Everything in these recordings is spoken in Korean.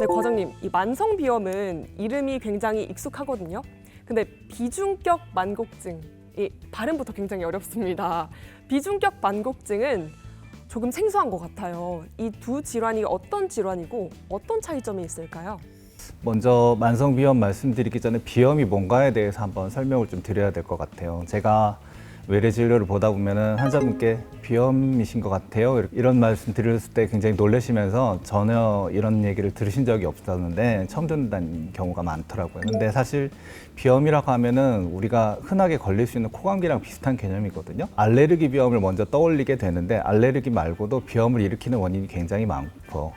네, 과장님, 이 만성 비염은 이름이 굉장히 익숙하거든요. 근데 비중격 만곡증, 이 발음부터 굉장히 어렵습니다. 비중격 만곡증은 조금 생소한 것 같아요. 이 두 질환이 어떤 질환이고 어떤 차이점이 있을까요? 먼저 만성 비염 말씀드리기 전에 비염이 뭔가에 대해서 한번 설명을 좀 드려야 될 것 같아요. 제가 외래 진료를 보다 보면은 환자분께 비염이신 것 같아요. 이런 말씀 드렸을 때 굉장히 놀라시면서 전혀 이런 얘기를 들으신 적이 없었는데 처음 듣는 경우가 많더라고요. 근데 사실 비염이라고 하면은 우리가 흔하게 걸릴 수 있는 코감기랑 비슷한 개념이거든요. 알레르기 비염을 먼저 떠올리게 되는데 알레르기 말고도 비염을 일으키는 원인이 굉장히 많고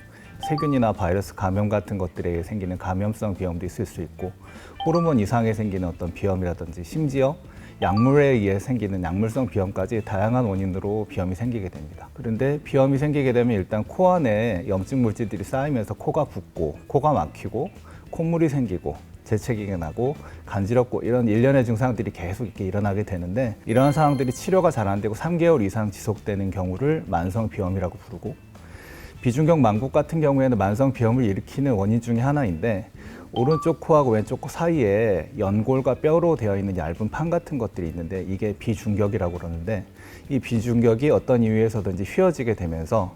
세균이나 바이러스 감염 같은 것들에 생기는 감염성 비염도 있을 수 있고 호르몬 이상에 생기는 어떤 비염이라든지 심지어 약물에 의해 생기는 약물성 비염까지 다양한 원인으로 비염이 생기게 됩니다. 그런데 비염이 생기게 되면 일단 코 안에 염증 물질들이 쌓이면서 코가 붓고 코가 막히고 콧물이 생기고 재채기가 나고 간지럽고 이런 일련의 증상들이 계속 이렇게 일어나게 되는데 이러한 상황들이 치료가 잘 안 되고 3개월 이상 지속되는 경우를 만성 비염이라고 부르고 비중격 만곡 같은 경우에는 만성 비염을 일으키는 원인 중에 하나인데 오른쪽 코하고 왼쪽 코 사이에 연골과 뼈로 되어 있는 얇은 판 같은 것들이 있는데 이게 비중격이라고 그러는데 이 비중격이 어떤 이유에서든지 휘어지게 되면서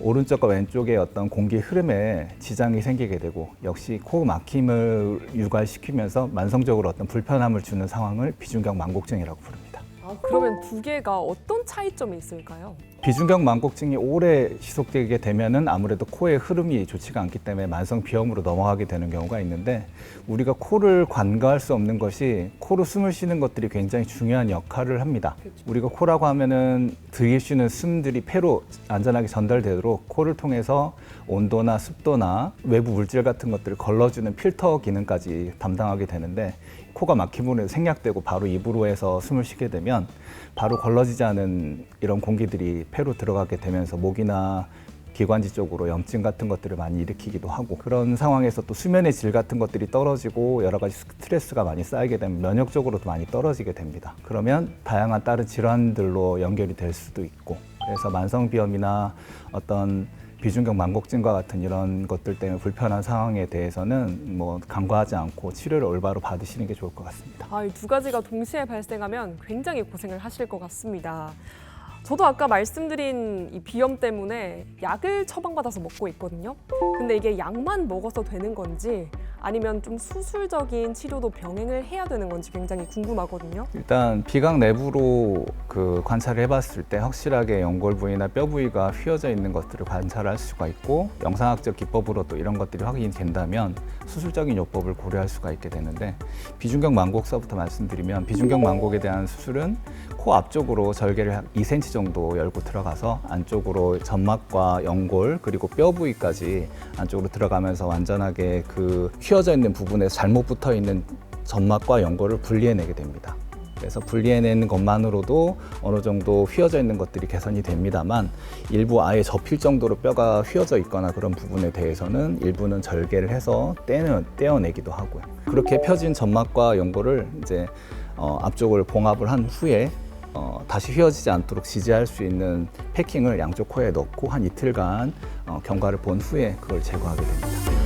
오른쪽과 왼쪽의 어떤 공기 흐름에 지장이 생기게 되고 역시 코 막힘을 유발시키면서 만성적으로 어떤 불편함을 주는 상황을 비중격 만곡증이라고 부릅니다. 아, 그러면 두 개가 어떤 차이점이 있을까요? 비중격 만곡증이 오래 지속되게 되면은 아무래도 코의 흐름이 좋지가 않기 때문에 만성 비염으로 넘어가게 되는 경우가 있는데 우리가 코를 관과할 수 없는 것이 코로 숨을 쉬는 것들이 굉장히 중요한 역할을 합니다. 우리가 코라고 하면은 들이 쉬는 숨들이 폐로 안전하게 전달되도록 코를 통해서 온도나 습도나 외부 물질 같은 것들을 걸러주는 필터 기능까지 담당하게 되는데 코가 막힘으로 생략되고 바로 입으로 해서 숨을 쉬게 되면 바로 걸러지지 않은 이런 공기들이 폐로 들어가게 되면서 목이나 기관지 쪽으로 염증 같은 것들을 많이 일으키기도 하고 그런 상황에서 또 수면의 질 같은 것들이 떨어지고 여러 가지 스트레스가 많이 쌓이게 되면 면역적으로도 많이 떨어지게 됩니다. 그러면 다양한 다른 질환들로 연결이 될 수도 있고 그래서 만성 비염이나 어떤 비중격 만곡증과 같은 이런 것들 때문에 불편한 상황에 대해서는 뭐 간과하지 않고 치료를 올바로 받으시는 게 좋을 것 같습니다. 아, 이 두 가지가 동시에 발생하면 굉장히 고생을 하실 것 같습니다. 저도 아까 말씀드린 이 비염 때문에 약을 처방받아서 먹고 있거든요. 근데 이게 약만 먹어서 되는 건지 아니면 좀 수술적인 치료도 병행을 해야 되는 건지 굉장히 궁금하거든요. 일단 비강 내부로 그 관찰을 해봤을 때 확실하게 연골 부위나 뼈 부위가 휘어져 있는 것들을 관찰할 수가 있고 영상학적 기법으로 또 이런 것들이 확인이 된다면 수술적인 요법을 고려할 수가 있게 되는데 비중격 만곡서부터 말씀드리면 비중격 만곡에 대한 수술은 코 앞쪽으로 절개를 한 2cm 정도 열고 들어가서 안쪽으로 점막과 연골 그리고 뼈 부위까지 안쪽으로 들어가면서 완전하게 그 휘어져 있는 부분에 잘못 붙어 있는 점막과 연골을 분리해내게 됩니다. 그래서 분리해내는 것만으로도 어느 정도 휘어져 있는 것들이 개선이 됩니다만 일부 아예 접힐 정도로 뼈가 휘어져 있거나 그런 부분에 대해서는 일부는 절개를 해서 떼어, 떼어내기도 하고요. 그렇게 펴진 점막과 연골을 이제 어, 앞쪽을 봉합을 한 후에 어, 다시 휘어지지 않도록 지지할 수 있는 패킹을 양쪽 코에 넣고 한 이틀간 어, 경과를 본 후에 그걸 제거하게 됩니다.